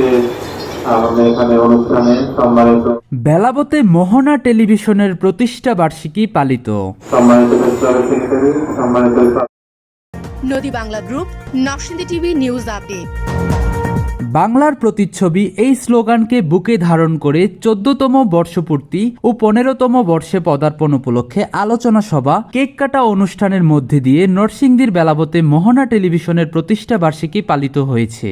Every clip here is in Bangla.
আজকে আমাদের এখানে অনুষ্ঠানে সম্মানিত বেলাবতে মোহনা টেলিভিশনের প্রতিষ্ঠা বার্ষিকী পালিত। সম্মানিত সেক্রেটারি সম্মানিত নদী Bangla group Narsingdi TV news update. বাংলার প্রতিচ্ছবি এই স্লোগানকে বুকে ধারণ করে চোদ্দতম বর্ষপূর্তি ও পনেরোতম বর্ষে পদার্পণ উপলক্ষে আলোচনা সভা কেক কাটা অনুষ্ঠানের মধ্যে দিয়ে নরসিংদীর বেলাবতে মোহনা টেলিভিশনের প্রতিষ্ঠা বার্ষিকী পালিত হয়েছে।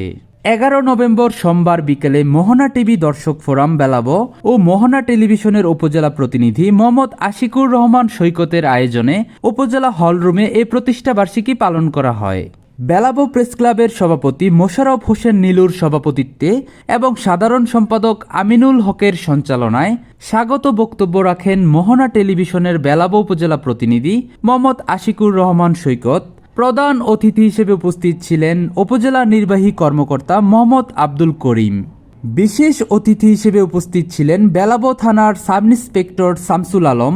এগারো নভেম্বর সোমবার বিকেলে মোহনা টিভি দর্শক ফোরাম বেলাবো ও মোহনা টেলিভিশনের উপজেলা প্রতিনিধি মোহাম্মদ আশিকুর রহমান সৈকতের আয়োজনে উপজেলা হলরুমে এই প্রতিষ্ঠা বার্ষিকী পালন করা হয়। বেলাবো প্রেস ক্লাবের সভাপতি মোশাররফ হোসেন নীলুর সভাপতিত্বে এবং সাধারণ সম্পাদক আমিনুল হকের সঞ্চালনায় স্বাগত বক্তব্য রাখেন মোহনা টেলিভিশনের বেলাবো উপজেলা প্রতিনিধি মোহাম্মদ আশিকুর রহমান সৈকত। প্রধান অতিথি হিসেবে উপস্থিত ছিলেন উপজেলা নির্বাহী কর্মকর্তা মোহাম্মদ আব্দুল করিম। বিশেষ অতিথি হিসেবে উপস্থিত ছিলেন বেলাবো থানার sub inspector Shamsul Alam,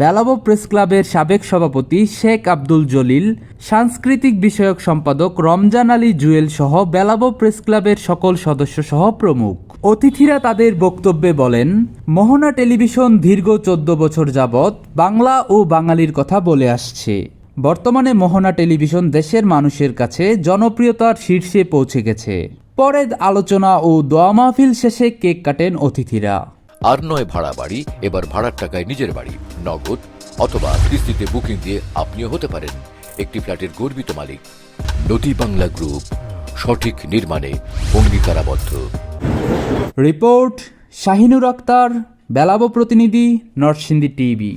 Belabo press ক্লাবের সাবেক সভাপতি শেখ আব্দুল জলিল, সাংস্কৃতিক বিষয়ক সম্পাদক রমজান আলী জুয়েল সহ বেলাবো প্রেস ক্লাবের সকল সদস্য সহ প্রমুখ। অতিথিরা তাদের বক্তব্যে বলেন, মোহনা টেলিভিশন দীর্ঘ চোদ্দ বছর যাবৎ বাংলা ও বাঙালির কথা বলে আসছে। বর্তমানে মোহনা টেলিভিশন দেশের মানুষের কাছে জনপ্রিয়তার শীর্ষে পৌঁছে গেছে। পরে আলোচনা ও দোয়া মাহফিল শেষে কেক কাটেন অতিথিরা। আর নয় ভাড়া বাড়ি এবার ভাড়ার টাকায় নিজের বাড়ি নগদ অথবা কিস্তিতে বুকিং দিয়ে আপনিও হতে পারেন একটি ফ্ল্যাটের গর্বিত মালিক। নদী বাংলা গ্রুপ সঠিক নির্মাণে অঙ্গীকারাবদ্ধ। রিপোর্ট শাহিনুর আক্তার বেলাবো প্রতিনিধি নরসিংদী টিভি।